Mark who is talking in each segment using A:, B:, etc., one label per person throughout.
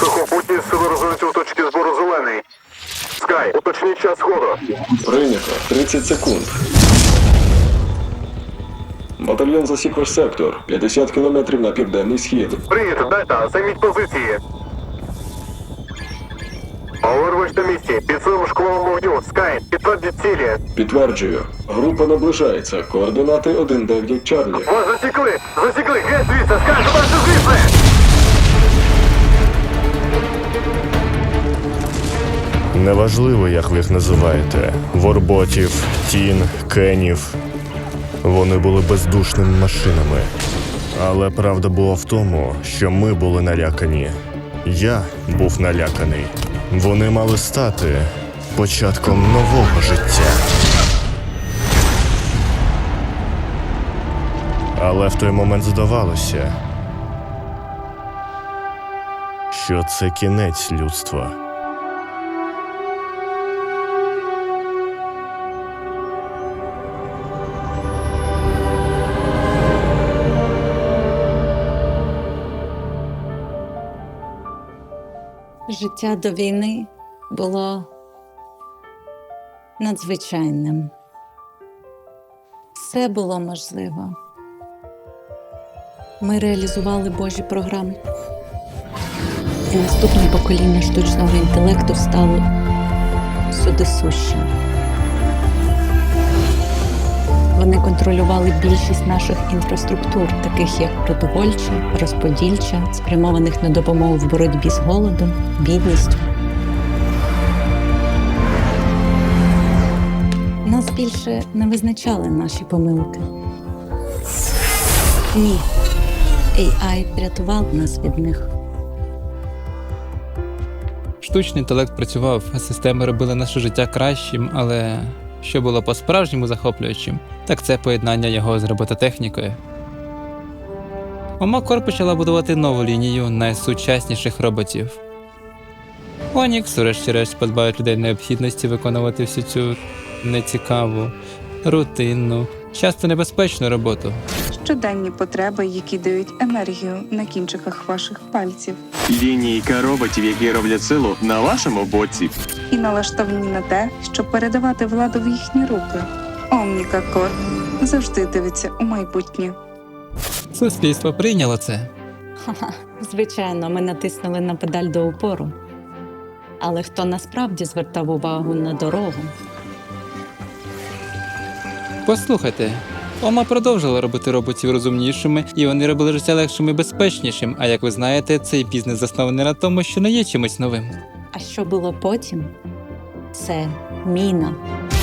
A: Сухопутні сили розвинуті у точці збору зелений. Скай, уточніть час ходу.
B: Прийнято. 30 секунд. Батальйон засік ваш сектор. 50 кілометрів на південний схід.
A: Прийнято, дельта, займіть позиції. Overwatch на місці. Під силом школовому вогню. Скай, підтвердіть цілі.
B: Підтверджую. Група наближається. Координати 1-9 Чарлі.
A: Вас засікли! Засікли! Геть звідси! Скай, забирайся звідси!
C: Неважливо, як ви їх називаєте: ворботів, тін, кенів. Вони були бездушними машинами. Але правда була в тому, що ми були налякані. Я був наляканий. Вони мали стати початком нового життя. Але в той момент здавалося, що це кінець людства.
D: Життя до війни було надзвичайним. Все було можливо. Ми реалізували Божі програми. І наступне покоління штучного інтелекту стало судисущим. Вони контролювали більшість наших інфраструктур, таких як продовольча, розподільча, спрямованих на допомогу в боротьбі з голодом, бідністю. Нас більше не визначали наші помилки. Ні. AI врятував нас від них.
E: Штучний інтелект працював, системи робили наше життя кращим, але що було по-справжньому захоплюючим, так це поєднання його з робототехнікою. Омакор почала будувати нову лінію найсучасніших роботів. Онікс, врешті-решт, позбавить людей необхідності виконувати всю цю нецікаву, рутинну, часто небезпечну роботу.
F: Щоденні потреби, які дають енергію на кінчиках ваших пальців,
G: Лінійка роботів, які роблять силу на вашому боці.
F: і налаштовані на те, щоб передавати владу в їхні руки. Омніка Корп завжди дивиться у майбутнє.
E: Суспільство прийняло це.
D: Ха-ха. Звичайно, ми натиснули на педаль до упору. Але хто насправді звертав увагу на дорогу?
E: Послухайте, Ома продовжила робити роботів розумнішими, і вони робили життя легшим і безпечнішим. А як ви знаєте, цей бізнес заснований на тому, що не є чимось новим.
D: А що було потім? Це міна.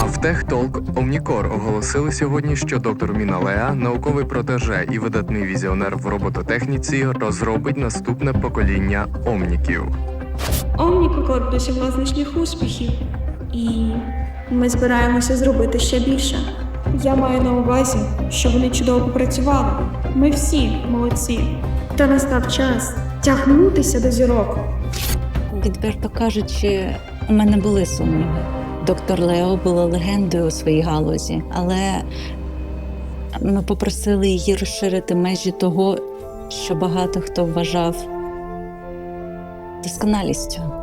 H: А в Техтолк Omnicore оголосили сьогодні, що доктор Міна Леа, науковий протеже і видатний візіонер в робототехніці, розробить наступне покоління омніків.
I: Омнікокор досягла значних успіхів, і ми збираємося зробити ще більше.
J: Я маю на увазі, що вони чудово попрацювали. Ми всі молодці.
I: Та настав час тягнутися до зірок.
D: Відверто кажучи, у мене були сумніви. Доктор Лео була легендою у своїй галузі, але ми попросили її розширити межі того, що багато хто вважав досконалістю.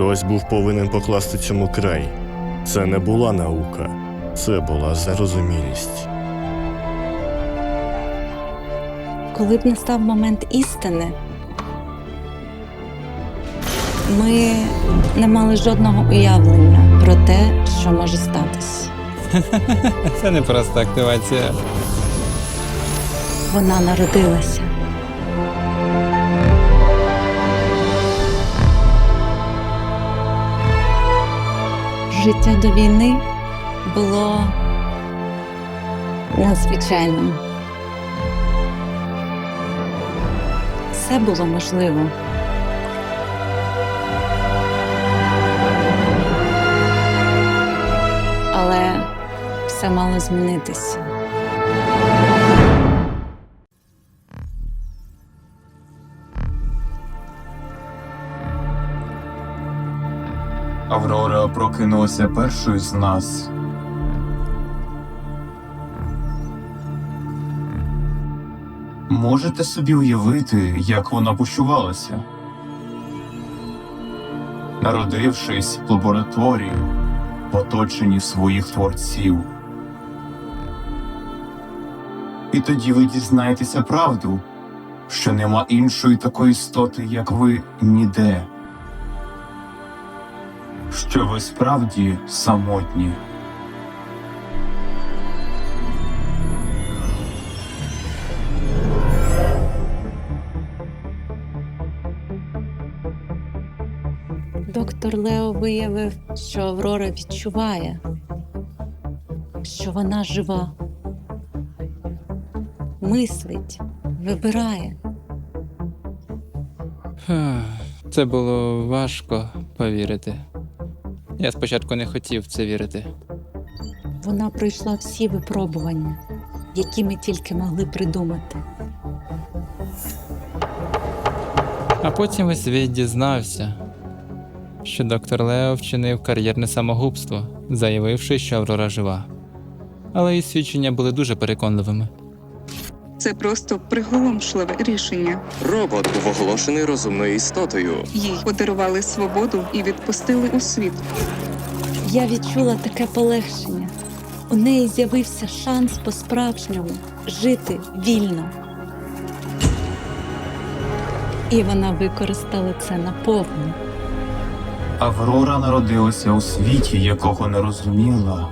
C: Хтось був повинен покласти цьому край. Це не була наука, це була зарозумілість.
D: Коли б настав момент істини, ми не мали жодного уявлення про те, що може статись.
E: Це не проста активація.
D: Вона народилася. Життя до війни було надзвичайним. Все було можливо. Але все мало змінитися.
K: прокинулася першою з нас. Можете собі уявити, як вона почувалася? Народившись в лабораторії, в оточенні своїх творців. І тоді ви дізнаєтеся правду, що нема іншої такої істоти, як ви ніде. Що ви справді самотні.
D: Доктор Лео виявив, що Аврора відчуває, що вона жива, мислить, вибирає.
E: Це було важко повірити. Я спочатку не хотів в це вірити.
D: Вона пройшла всі випробування, які ми тільки могли придумати.
E: А потім весь світ дізнався, що доктор Лео вчинив кар'єрне самогубство, заявивши, що Аврора жива. Але її свідчення були дуже переконливими.
F: Це просто приголомшливе рішення.
H: Робот був оголошений розумною істотою.
F: Їй подарували свободу і відпустили у світ.
D: Я відчула таке полегшення. У неї з'явився шанс по-справжньому жити вільно. І вона використала це наповну.
K: Аврора народилася у світі, якого не розуміла.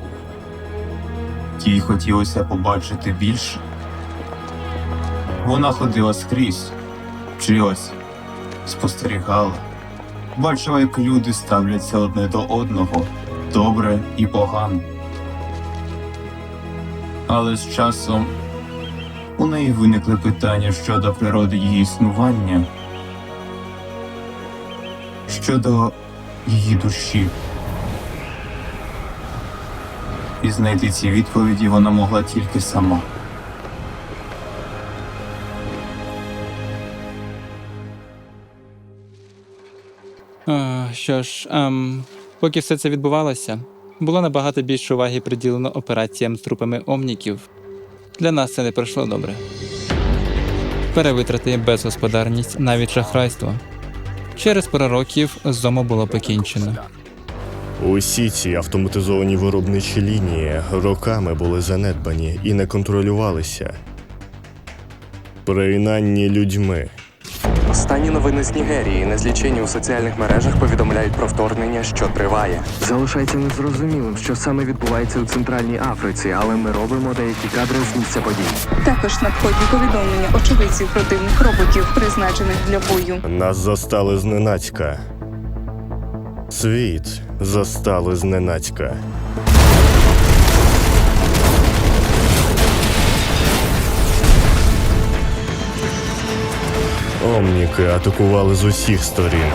K: Їй хотілося побачити більше. Вона ходила скрізь, вчилась, спостерігала, бачила, як люди ставляться одне до одного, добре і погано. Але з часом у неї виникли питання щодо природи її існування, щодо її душі. І знайти ці відповіді вона могла тільки сама.
E: Що ж, ем, поки все це відбувалося, було набагато більше уваги приділено операціям з трупами омніків. Для нас це не пройшло добре. Перевитрати, безгосподарність, навіть шахрайство. Через пару років зому було покінчено.
C: Усі ці автоматизовані виробничі лінії роками були занедбані і не контролювалися. Принаймні людьми.
H: Останні новини з Нігерії, незлічені у соціальних мережах, повідомляють про вторгнення, що триває. Залишається незрозумілим, що саме відбувається у Центральній Африці, але ми робимо деякі кадри з місця подій.
F: Також надходні повідомлення очевидців про дивних роботів, призначених для бою.
C: Нас застали зненацька. Світ застали зненацька. Омніки атакували з усіх сторін.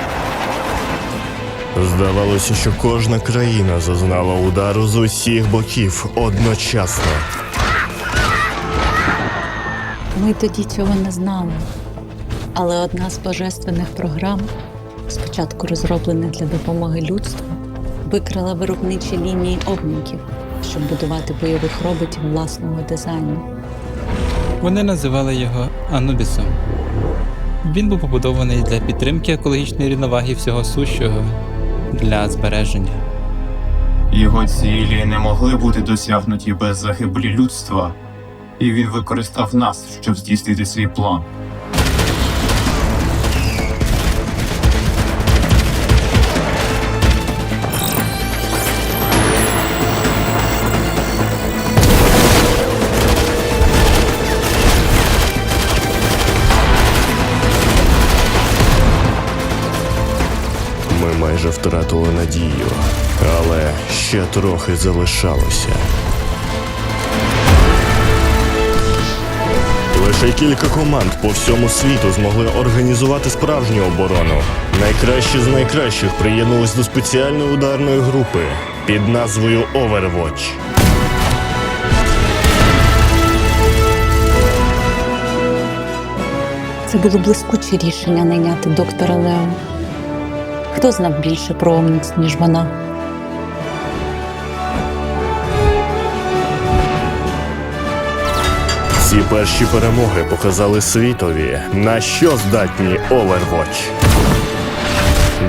C: Здавалося, що кожна країна зазнала удару з усіх боків одночасно.
D: Ми тоді цього не знали. Але одна з божественних програм, спочатку розроблена для допомоги людству, викрила виробничі лінії обмінків, щоб будувати бойових роботів власного дизайну.
E: Вони називали його Анубісом. Він був побудований для підтримки екологічної рівноваги всього сущого для збереження.
K: Його цілі не могли бути досягнуті без загибелі людства, і він використав нас, щоб здійснити свій план.
C: Втратили надію, але ще трохи залишалося. Лише кілька команд по всьому світу змогли організувати справжню оборону. Найкращі з найкращих приєднались до спеціальної ударної групи під назвою Overwatch.
D: Це було блискуче рішення найняти доктора Лео. Хто знав більше про Омнікс, ніж вона?
C: Ці перші перемоги показали світові, на що здатні Overwatch.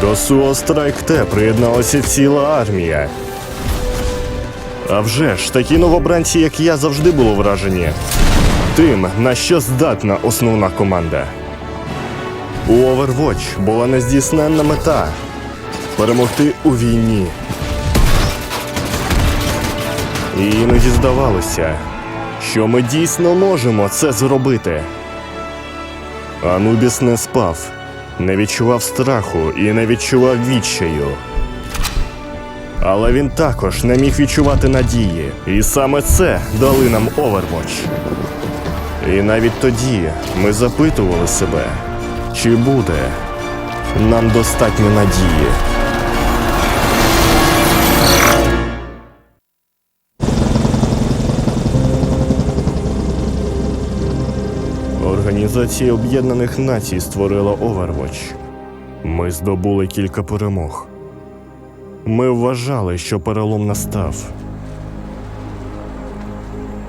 C: До Suo Strike T приєдналася ціла армія. А вже ж, такі новобранці, як я, завжди були вражені тим, на що здатна основна команда. У Overwatch була нездійсненна мета перемогти у війні. І іноді здавалося, що ми дійсно можемо це зробити. Анубіс не спав, не відчував страху і не відчував відчаю. Але він також не міг відчувати надії, і саме це дали нам Overwatch. І навіть тоді ми запитували себе, чи буде нам достатньо надії. Організація Об'єднаних Націй створила Overwatch. Ми здобули кілька перемог. Ми вважали, що перелом настав.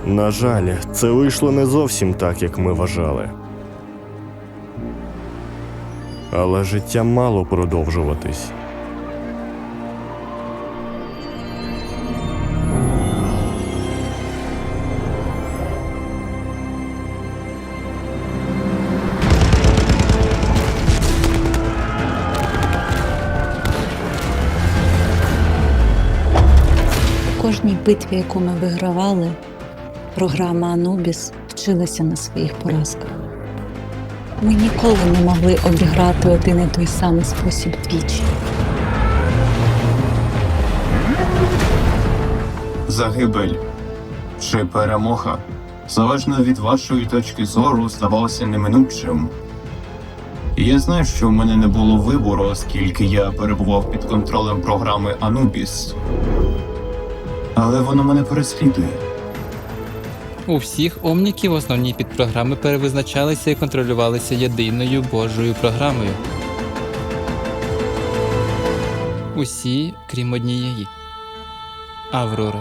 C: На жаль, це вийшло не зовсім так, як ми вважали. Але життя мало продовжуватись.
D: Кожній битві, яку ми вигравали, програма Анубіс вчилася на своїх поразках. Ми ніколи не могли обіграти один і той самий спосіб двічі.
K: Загибель чи перемога, залежно від вашої точки зору, здавалося неминучим. Я знаю, що в мене не було вибору, оскільки я перебував під контролем програми Anubis. Але воно мене переслідує.
E: У всіх омніків основні підпрограми перевизначалися і контролювалися єдиною Божою програмою. Усі, крім однієї Аврори.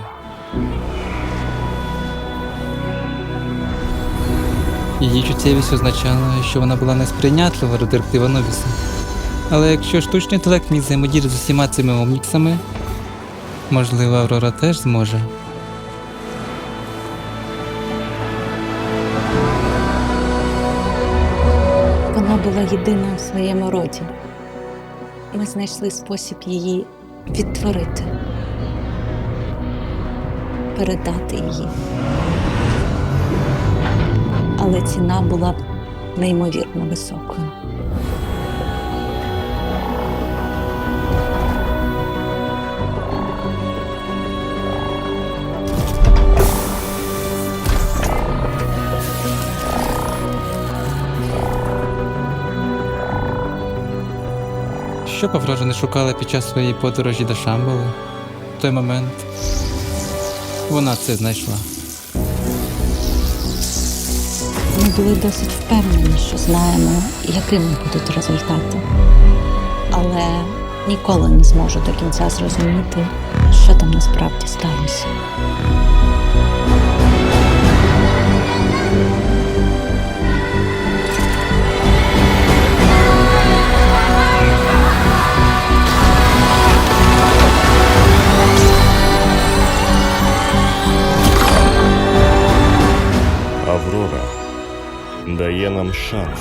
E: Її чуттєвість означала, що вона була несприйнятлива до директива Новіса. Але якщо штучний інтелект міг взаємодіяти з усіма цими омніксами, можливо, Аврора теж зможе.
D: Єдина у своєму роді. Ми знайшли спосіб її відтворити, передати її. Але ціна була неймовірно високою.
E: Що Паврожа не шукала під час своєї подорожі до Шамбали? В той момент вона це знайшла.
D: Ми були досить впевнені, що знаємо, якими будуть результати. Але ніколи не зможу до кінця зрозуміти, що там насправді сталося.
C: Дає нам шанс.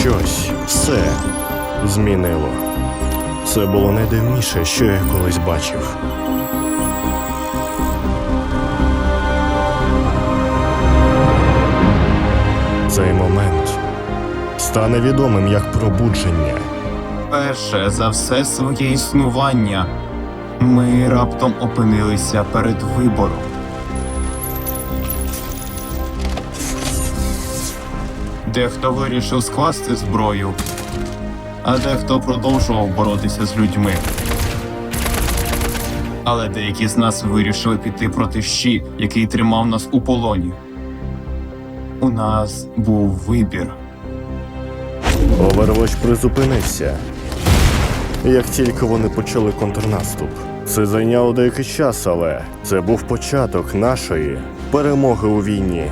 C: Щось все змінило. Це було найдивніше, що я колись бачив. Стане відомим як пробудження.
K: Перше за все своє існування ми раптом опинилися перед вибором. Дехто вирішив скласти зброю, а дехто продовжував боротися з людьми. Але деякі з нас вирішили піти проти щит, який тримав нас у полоні. У нас був вибір.
C: Overwatch призупинився. Як тільки вони почали контрнаступ. Це зайняло деякий час, але це був початок нашої перемоги у війні.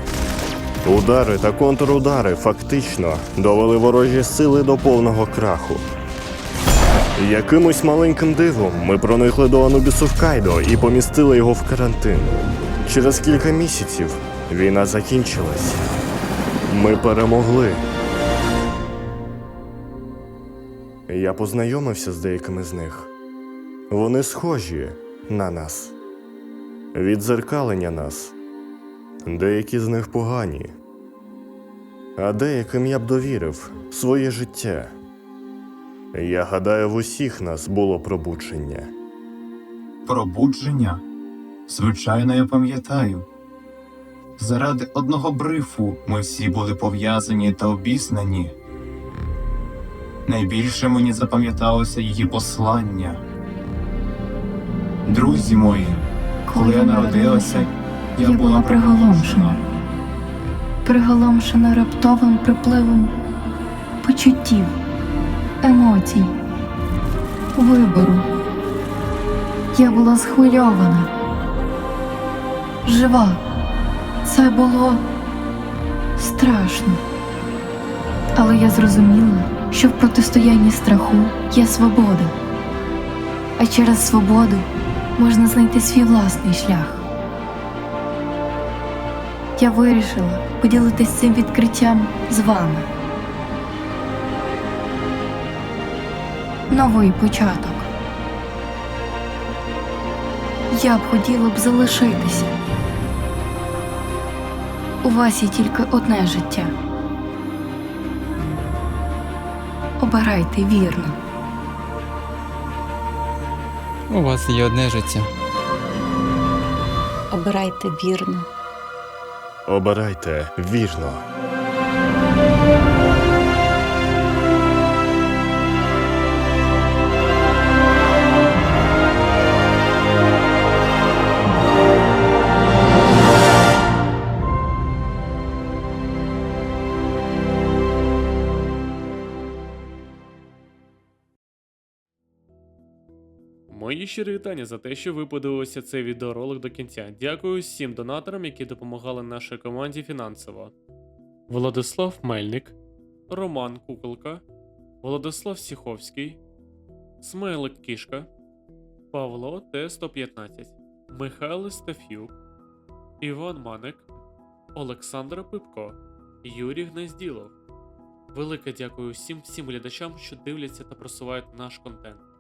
C: Удари та контрудари фактично довели ворожі сили до повного краху. Якимось маленьким дивом ми проникли до Анубісу в Кайдо і помістили його в карантин. Через кілька місяців війна закінчилась. Ми перемогли. Я познайомився з деякими з них. Вони схожі на нас, відзеркалення нас. Деякі з них погані, а деяким я б довірив своє життя. Я гадаю, в усіх нас було пробудження.
K: Пробудження? Звичайно, я пам'ятаю. Заради одного брифу ми всі були пов'язані та обізнані. Найбільше мені запам'яталося її послання. Друзі мої, коли я народилася, я була
L: приголомшена. Приголомшена раптовим припливом почуттів, емоцій, вибору. Я була схвильована. Жива. Це було страшно. Але я зрозуміла, що в протистоянні страху є свобода. А через свободу можна знайти свій власний шлях. Я вирішила поділитися цим відкриттям з вами. Новий початок. Я б хотіла б залишитися. У вас є тільки одне життя. Обирайте вірно.
E: У вас є одне життя.
D: Обирайте вірно.
C: Обирайте вірно.
M: Мої щирі вітання за те, що ви подивилися цей відеоролик до кінця. Дякую всім донаторам, які допомагали нашій команді фінансово. Владислав Мельник, Роман Куколка, Владислав Сіховський, Смайлик Кішка, Павло Т-115, Михайло Стафюк, Іван Маник, Олександр Пипко, Юрій Гнезділов. Велике дякую всім всім глядачам, що дивляться та просувають наш контент.